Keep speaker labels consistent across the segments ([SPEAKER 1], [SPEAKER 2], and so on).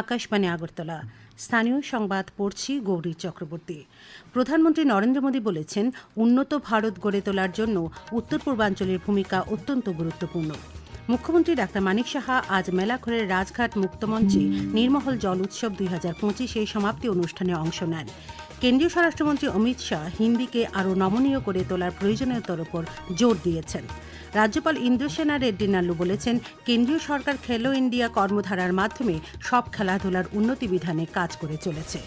[SPEAKER 1] আকাশবাণী আগরতলা স্থানীয় সংবাদ পড়ছি গৌরী চক্রবর্তী প্রধানমন্ত্রী নরেন্দ্র মোদী বলেছেন উন্নত ভারত গড়ে তোলার জন্য উত্তর পূর্বাঞ্চলের ভূমিকা অত্যন্ত গুরুত্বপূর্ণ মুখ্যমন্ত্রী ডাক্তার মানিক সাহা আজ মেলাঘরের রাজঘাট মুক্তমঞ্চে নির্মহল জল উৎসব দুই হাজার পঁচিশে সমাপ্তি অনুষ্ঠানে অংশ নেন কেন্দ্রীয় স্বরাষ্ট্রমন্ত্রী অমিত শাহ হিন্দিকে আরও নমনীয় করে তোলার প্রয়োজনীয়তার উপর জোর দিয়েছেন রাজ্যপাল ইন্দ্রসেনা রেড্ডি নাল্লু বলেছেন কেন্দ্রীয় সরকার খেলো ইন্ডিয়া কর্মধারার মাধ্যমে সব খেলাধুলার উন্নতি বিধানে কাজ করে চলেছে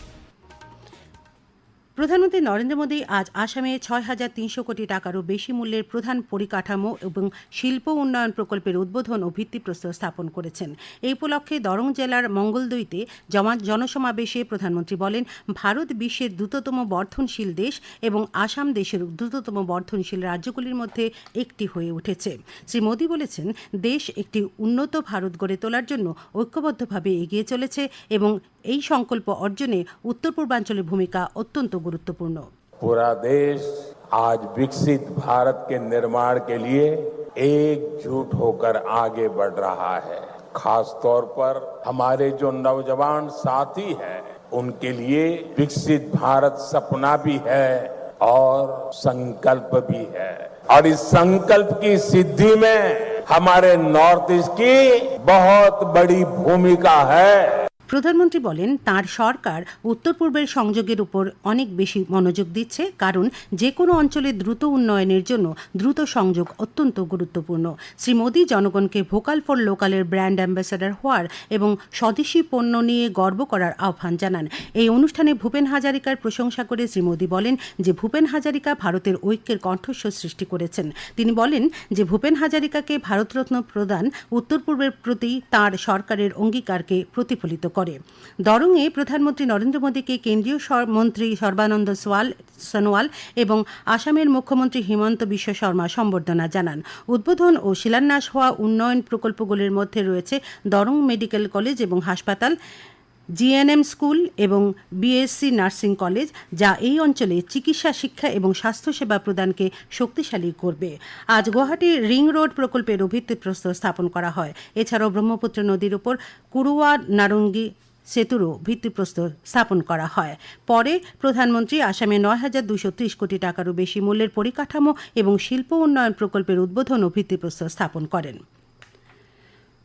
[SPEAKER 1] প্রধানমন্ত্রী নরেন্দ্র মোদী আজ আসামে ছয় হাজার তিনশো কোটি টাকারও বেশি মূল্যের প্রধান পরিকাঠামো এবং শিল্প উন্নয়ন প্রকল্পের উদ্বোধন ও ভিত্তিপ্রস্তর স্থাপন করেছেন এই উপলক্ষে দরং জেলার মঙ্গলদৈতে জমা জনসমাবেশে প্রধানমন্ত্রী বলেন ভারত বিশ্বের দ্রুততম বর্ধনশীল দেশ এবং আসাম দেশের দ্রুততম বর্ধনশীল রাজ্যগুলির মধ্যে একটি হয়ে উঠেছে শ্রী মোদী বলেছেন দেশ একটি উন্নত ভারত গড়ে তোলার জন্য ঐক্যবদ্ধভাবে এগিয়ে চলেছে এবং এই সংকল্প অর্জনে উত্তর পূর্বাঞ্চলের ভূমিকা অত্যন্ত গুরুত্বপূর্ণ
[SPEAKER 2] पूरा देश आज विकसित भारत के निर्माण के लिए एकजुट होकर आगे बढ़ रहा है खास तौर पर हमारे जो नौजवान साथी हैं उनके लिए विकसित भारत सपना भी है और संकल्प भी है और इस संकल्प की सिद्धि में हमारे नॉर्थ ईस्ट की बहुत बड़ी भूमिका है
[SPEAKER 1] প্রধানমন্ত্রী বলেন তার সরকার উত্তর পূর্বের সংযোগের উপর অনেক বেশি মনোযোগ দিচ্ছে কারণ যে কোনো অঞ্চলে দ্রুত উন্নয়নের জন্য দ্রুত সংযোগ অত্যন্ত গুরুত্বপূর্ণ শ্রী মোদী জনগণকে ভোকাল ফর লোকালের ব্র্যান্ড অ্যাম্বাসাডার হওয়ার এবং স্বদেশি পণ্য নিয়ে গর্ব করার আহ্বান জানান এই অনুষ্ঠানে ভূপেন হাজারিকার প্রশংসা করে শ্রী মোদী বলেন যে ভূপেন হাজারিকা ভারতের ঐক্যের কণ্ঠস্বর সৃষ্টি করেছেন তিনি বলেন যে ভূপেন হাজারিকাকে ভারতরত্ন প্রদান উত্তর পূর্বের প্রতি তার সরকারের অঙ্গীকারকে প্রতিফলিত করে দরংয়ে প্রধানমন্ত্রী নরেন্দ্র মোদীকে কেন্দ্রীয় মন্ত্রী সর্বানন্দ সোয়াল সনোয়াল এবং আসামের মুখ্যমন্ত্রী হিমন্ত বিশ্ব শর্মা সম্বর্ধনা জানান উদ্বোধন ও শিলান্যাস হওয়া উন্নয়ন প্রকল্পগুলির মধ্যে রয়েছে দরং মেডিকেল কলেজ এবং হাসপাতাল জিএনএম স্কুল এবং বিএসসি নার্সিং কলেজ যা এই অঞ্চলে চিকিৎসা শিক্ষা এবং স্বাস্থ্যসেবা প্রদানকে শক্তিশালী করবে আজ গুয়াহাটি রিং রোড প্রকল্পের ভিত্তিপ্রস্তর স্থাপন করা হয় এছাড়াও ব্রহ্মপুত্র নদীর উপর কুরুয়া নারঙ্গি সেতুরও ভিত্তিপ্রস্তর স্থাপন করা হয় পরে প্রধানমন্ত্রী আসামে নয় হাজার দুশো ত্রিশ কোটি টাকারও বেশি মূল্যের পরিকাঠামো এবং শিল্প উন্নয়ন প্রকল্পের উদ্বোধন ও ভিত্তিপ্রস্তর স্থাপন করেন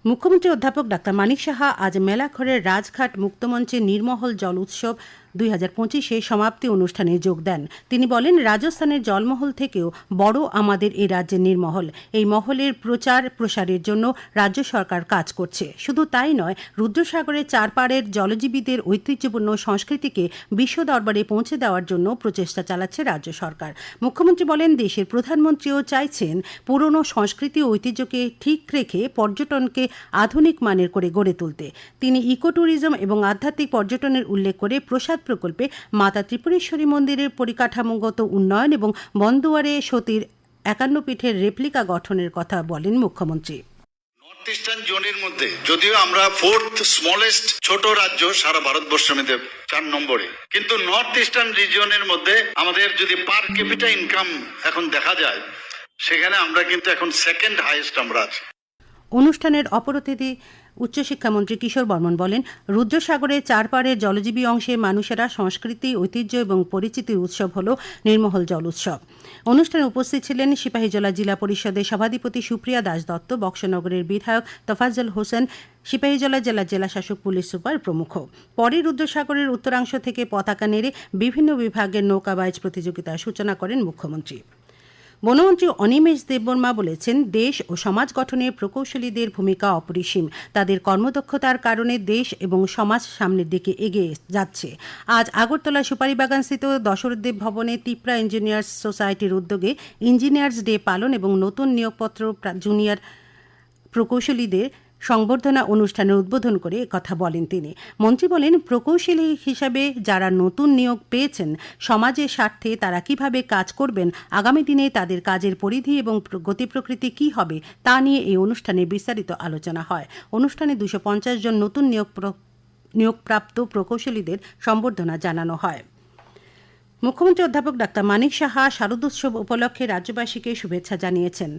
[SPEAKER 1] মুখ্যমন্ত্রী অধ্যাপক ডাক্তার মানিক সাহা আজ মেলাঘরের রাজঘাট মুক্তমঞ্চে নির্মহল জল উৎসব দুই হাজার পঁচিশে সমাপ্তি অনুষ্ঠানে যোগ দেন তিনি বলেন রাজস্থানের জলমহল থেকেও বড় আমাদের এই রাজ্যের নির্মহল এই মহলের প্রচার প্রসারের জন্য রাজ্য সরকার কাজ করছে শুধু তাই নয় রুদ্রসাগরের চারপাড়ের জলজীবীদের ঐতিহ্যপূর্ণ সংস্কৃতিকে বিশ্ব দরবারে পৌঁছে দেওয়ার জন্য প্রচেষ্টা চালাচ্ছে রাজ্য সরকার মুখ্যমন্ত্রী বলেন দেশের প্রধানমন্ত্রীও চাইছেন পুরনো সংস্কৃতি ঐতিহ্যকে ঠিক রেখে পর্যটনকে আধুনিক মানের করে গড়ে তুলতে তিনি ইকো ট্যুরিজম এবং আধ্যাত্মিক পর্যটনের উল্লেখ করে প্রসাদ প্রকল্পে মাতা ত্রিপুরেশ্বরী মন্দিরের পরিকাঠামোগত উন্নয়ন এবং বন্দোয়ারে সতীর একান্ন পীঠের রেপ্লিকা গঠনের কথা বলেন মুখ্যমন্ত্রী
[SPEAKER 3] জোনের মধ্যে যদিও আমরা ফোর্থ স্মলেস্ট ছোট রাজ্য সারা ভারতবর্ষের মধ্যে চার নম্বরে কিন্তু নর্থ ইস্টার্ন রিজিয়নের মধ্যে আমাদের যদি পার ক্যাপিটা ইনকাম এখন দেখা যায় সেখানে আমরা কিন্তু এখন সেকেন্ড হাইয়েস্ট আমরা আছি
[SPEAKER 1] অনুষ্ঠানের অপরতিথি উচ্চশিক্ষামন্ত্রী কিশোর বর্মন বলেন রুদ্রসাগরের চারপাড়ের জলজীবী অংশে মানুষেরা সংস্কৃতি ঐতিহ্য এবং পরিচিতির উৎসব হল নির্মহল জল উৎসব অনুষ্ঠানে উপস্থিত ছিলেন সিপাহীজলা জেলা পরিষদের সভাধিপতি সুপ্রিয়া দাস দত্ত বক্সনগরের বিধায়ক তফাজল হোসেন সিপাহীজলা জেলা জেলাশাসক পুলিশ সুপার প্রমুখ পরে রুদ্রসাগরের উত্তরাংশ থেকে পতাকা নেড়ে বিভিন্ন বিভাগের নৌকাবাইজ প্রতিযোগিতার সূচনা করেন মুখ্যমন্ত্রী বনমন্ত্রী অনিমেষ দেববর্মা বলেছেন দেশ ও সমাজ গঠনে প্রকৌশলীদের ভূমিকা অপরিসীম তাদের কর্মদক্ষতার কারণে দেশ এবং সমাজ সামনের দিকে এগিয়ে যাচ্ছে আজ আগরতলা সুপারিবাগানস্থিত বাগানস্থিত দশরদেব ভবনে তিপ্রা ইঞ্জিনিয়ার্স সোসাইটির উদ্যোগে ইঞ্জিনিয়ার্স ডে পালন এবং নতুন নিয়োগপত্র জুনিয়র প্রকৌশলীদের সংবর্ধনা অনুষ্ঠানের উদ্বোধন করে কথা বলেন তিনি মন্ত্রী বলেন প্রকৌশলী হিসাবে যারা নতুন নিয়োগ পেয়েছেন সমাজের স্বার্থে তারা কিভাবে কাজ করবেন আগামী দিনে তাদের কাজের পরিধি এবং গতি প্রকৃতি কী হবে তা নিয়ে এই অনুষ্ঠানে বিস্তারিত আলোচনা হয় অনুষ্ঠানে দুশো জন নতুন নিয়োগ নিয়োগপ্রাপ্ত প্রকৌশলীদের সম্বর্ধনা জানানো হয় মুখ্যমন্ত্রী অধ্যাপক ডাক্তার মানিক সাহা শারদোৎসব উপলক্ষে রাজ্যবাসীকে শুভেচ্ছা জানিয়েছেন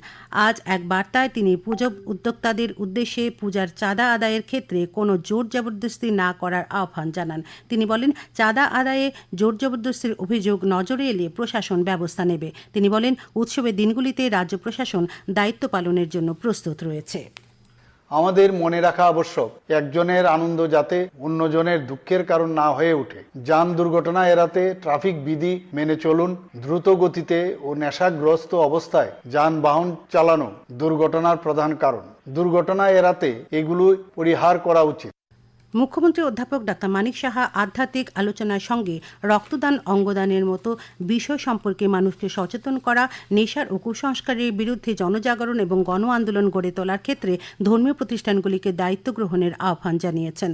[SPEAKER 1] আজ এক বার্তায় তিনি পুজো উদ্যোক্তাদের উদ্দেশ্যে পূজার চাঁদা আদায়ের ক্ষেত্রে কোনো জোর জবরদস্তি না করার আহ্বান জানান তিনি বলেন চাঁদা আদায়ে জোর জবরদস্তির অভিযোগ নজরে এলে প্রশাসন ব্যবস্থা নেবে তিনি বলেন উৎসবের দিনগুলিতে রাজ্য প্রশাসন দায়িত্ব পালনের জন্য প্রস্তুত রয়েছে
[SPEAKER 4] আমাদের মনে রাখা আবশ্যক একজনের আনন্দ যাতে অন্যজনের দুঃখের কারণ না হয়ে ওঠে যান দুর্ঘটনা এড়াতে ট্রাফিক বিধি মেনে চলুন দ্রুত গতিতে ও নেশাগ্রস্ত অবস্থায় যানবাহন চালানো দুর্ঘটনার প্রধান কারণ দুর্ঘটনা এড়াতে এগুলো পরিহার করা উচিত
[SPEAKER 1] মুখ্যমন্ত্রী অধ্যাপক ডাক্তার মানিক সাহা আধ্যাত্মিক আলোচনার সঙ্গে রক্তদান অঙ্গদানের মতো বিষয় সম্পর্কে মানুষকে সচেতন করা নেশার ও কুসংস্কারের বিরুদ্ধে জনজাগরণ এবং গণ আন্দোলন গড়ে তোলার ক্ষেত্রে ধর্মীয় প্রতিষ্ঠানগুলিকে দায়িত্ব গ্রহণের আহ্বান জানিয়েছেন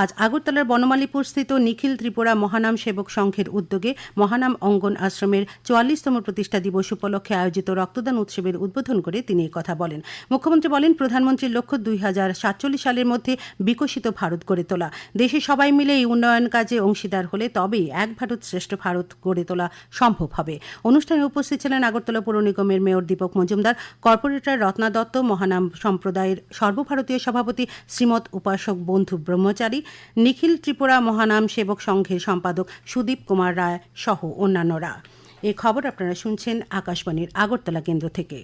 [SPEAKER 1] আজ আগরতলার বনমালীপুর স্থিত নিখিল ত্রিপুরা মহানাম সেবক সংঘের উদ্যোগে মহানাম অঙ্গন আশ্রমের চুয়াল্লিশতম প্রতিষ্ঠা দিবস উপলক্ষে আয়োজিত রক্তদান উৎসবের উদ্বোধন করে তিনি কথা বলেন মুখ্যমন্ত্রী বলেন প্রধানমন্ত্রীর লক্ষ্য দুই সালের মধ্যে বিকশিত ভারত গড়ে গড়ে তোলা দেশে সবাই মিলে এই উন্নয়ন কাজে অংশীদার হলে তবেই এক ভারত শ্রেষ্ঠ ভারত গড়ে তোলা সম্ভব হবে অনুষ্ঠানে উপস্থিত ছিলেন আগরতলা পৌর নিগমের মেয়র দীপক মজুমদার কর্পোরেটর রত্না দত্ত মহানাম সম্প্রদায়ের সর্বভারতীয় সভাপতি শ্রীমৎ উপাসক বন্ধু ব্রহ্মচারী নিখিল ত্রিপুরা মহানাম সেবক সংঘের সম্পাদক সুদীপ কুমার রায় সহ অন্যান্যরা এ খবর আপনারা শুনছেন আকাশবাণীর আগরতলা কেন্দ্র থেকে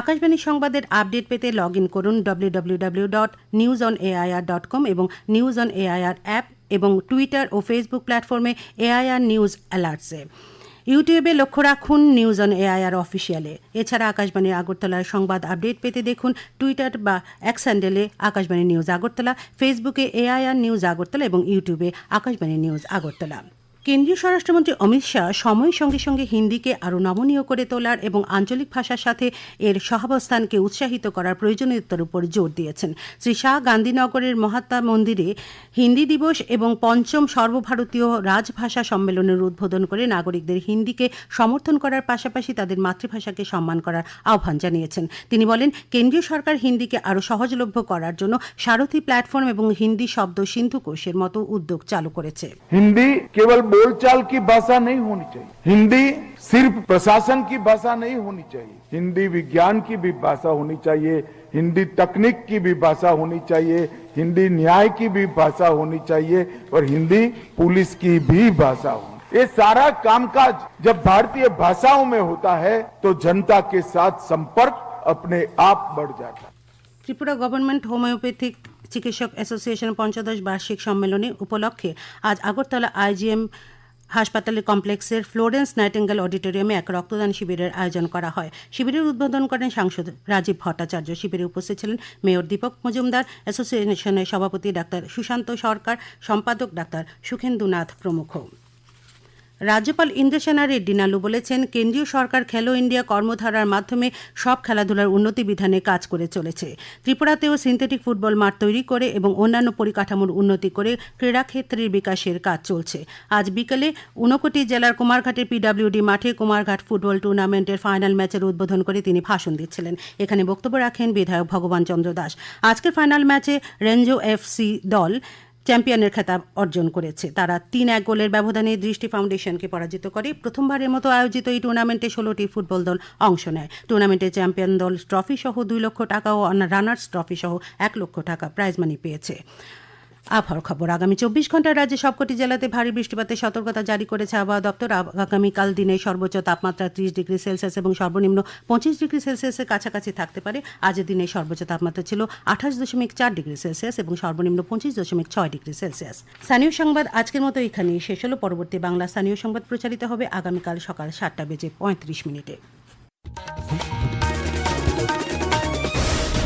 [SPEAKER 1] আকাশবাণী সংবাদের আপডেট পেতে লগ ইন করুন ডব্লিউডব্লিউডব্লিউ dot news on AIR dot com এবং নিউজ অন এআইআর অ্যাপ এবং টুইটার ও ফেসবুক প্ল্যাটফর্মে এআইআর নিউজ অ্যালার্টসে ইউটিউবে লক্ষ্য রাখুন নিউজ অন এআইআর অফিসিয়ালে এছাড়া আকাশবাণীর আগরতলার সংবাদ আপডেট পেতে দেখুন টুইটার বা এক স্যান্ডেলে আকাশবাণী নিউজ আগরতলা ফেসবুকে এআইআর নিউজ আগরতলা এবং ইউটিউবে আকাশবাণী নিউজ আগরতলা কেন্দ্রীয় স্বরাষ্ট্রমন্ত্রী অমিত শাহ সময়ের সঙ্গে সঙ্গে হিন্দিকে আরও নমনীয় করে তোলার এবং আঞ্চলিক ভাষার সাথে এর সহাবস্থানকে উৎসাহিত করার প্রয়োজনীয়তার উপর জোর দিয়েছেন শ্রী শাহ গান্ধীনগরের মহাত্মা মন্দিরে হিন্দি দিবস এবং পঞ্চম সর্বভারতীয় রাজভাষা সম্মেলনের উদ্বোধন করে নাগরিকদের হিন্দিকে সমর্থন করার পাশাপাশি তাদের মাতৃভাষাকে সম্মান করার আহ্বান জানিয়েছেন তিনি বলেন কেন্দ্রীয় সরকার হিন্দিকে আরও সহজলভ্য করার জন্য সারথী প্ল্যাটফর্ম এবং হিন্দি শব্দ সিন্ধু কোষের মতো উদ্যোগ চালু করেছে
[SPEAKER 5] হিন্দি কেবল बोलचाल की भाषा नहीं होनी चाहिए हिंदी सिर्फ प्रशासन की भाषा नहीं होनी चाहिए हिंदी विज्ञान की भी भाषा होनी चाहिए हिंदी तकनीक की भी भाषा होनी चाहिए हिंदी न्याय की भी भाषा होनी चाहिए और हिंदी पुलिस की भी भाषा होनी ये सारा कामकाज जब भारतीय भाषाओं में होता है तो जनता के साथ संपर्क अपने आप बढ़ जाता है
[SPEAKER 1] त्रिपुरा गवर्नमेंट होम्योपैथिक চিকিৎসক অ্যাসোসিয়েশন পঞ্চদশ বার্ষিক সম্মেলনে উপলক্ষে আজ আগরতলা আইজিএম হাসপাতালে কমপ্লেক্সের ফ্লোরেন্স নাইটেঙ্গেল অডিটোরিয়ামে এক রক্তদান শিবিরের আয়োজন করা হয় শিবিরের উদ্বোধন করেন সাংসদ রাজীব ভট্টাচার্য শিবিরে উপস্থিত ছিলেন মেয়র দীপক মজুমদার অ্যাসোসিয়েশনের সভাপতি ডাক্তার সুশান্ত সরকার সম্পাদক ডাক্তার সুখেন্দুনাথ প্রমুখ রাজ্যপাল ইন্দ্রেশনা রেড্ডি নালু বলেছেন কেন্দ্রীয় সরকার খেলো ইন্ডিয়া কর্মধারার মাধ্যমে সব খেলাধুলার উন্নতি বিধানে কাজ করে চলেছে ত্রিপুরাতেও সিনথেটিক ফুটবল মাঠ তৈরি করে এবং অন্যান্য পরিকাঠামোর উন্নতি করে ক্রীড়াক্ষেত্রের বিকাশের কাজ চলছে আজ বিকেলে ঊনকোটি জেলার কুমারঘাটের পিডাব্লিউডি মাঠে কুমারঘাট ফুটবল টুর্নামেন্টের ফাইনাল ম্যাচের উদ্বোধন করে তিনি ভাষণ দিচ্ছিলেন এখানে বক্তব্য রাখেন বিধায়ক ভগবান চন্দ্র দাস আজকের ফাইনাল ম্যাচে রেঞ্জো এফসি দল চ্যাম্পিয়নের খেতাব অর্জন করেছে তারা তিন এক গোলের ব্যবধানে দৃষ্টি ফাউন্ডেশনকে পরাজিত করে প্রথমবারের মতো আয়োজিত এই টুর্নামেন্টে ষোলোটি ফুটবল দল অংশ নেয় টুর্নামেন্টে চ্যাম্পিয়ন দল ট্রফি সহ দুই লক্ষ টাকা ও রানার্স ট্রফি সহ এক লক্ষ টাকা প্রাইজ মানি পেয়েছে আবহাওয়ার খবর আগামী চব্বিশ ঘন্টায় রাজ্যে সবকটি জেলাতে ভারী বৃষ্টিপাতের সতর্কতা জারি করেছে আবহাওয়া দপ্তর আগামীকাল দিনে সর্বোচ্চ তাপমাত্রা ত্রিশ ডিগ্রি সেলসিয়াস এবং সর্বনিম্ন পঁচিশ ডিগ্রি সেলসিয়াসের কাছাকাছি থাকতে পারে আজের দিনে সর্বোচ্চ তাপমাত্রা ছিল আঠাশ দশমিক চার ডিগ্রি সেলসিয়াস এবং সর্বনিম্ন পঁচিশ দশমিক ছয় ডিগ্রি সেলসিয়াস স্থানীয় সংবাদ আজকের মতো এখানেই শেষ হল পরবর্তী বাংলা স্থানীয় সংবাদ প্রচারিত হবে আগামীকাল সকাল সাতটা বেজে পঁয়ত্রিশ মিনিটে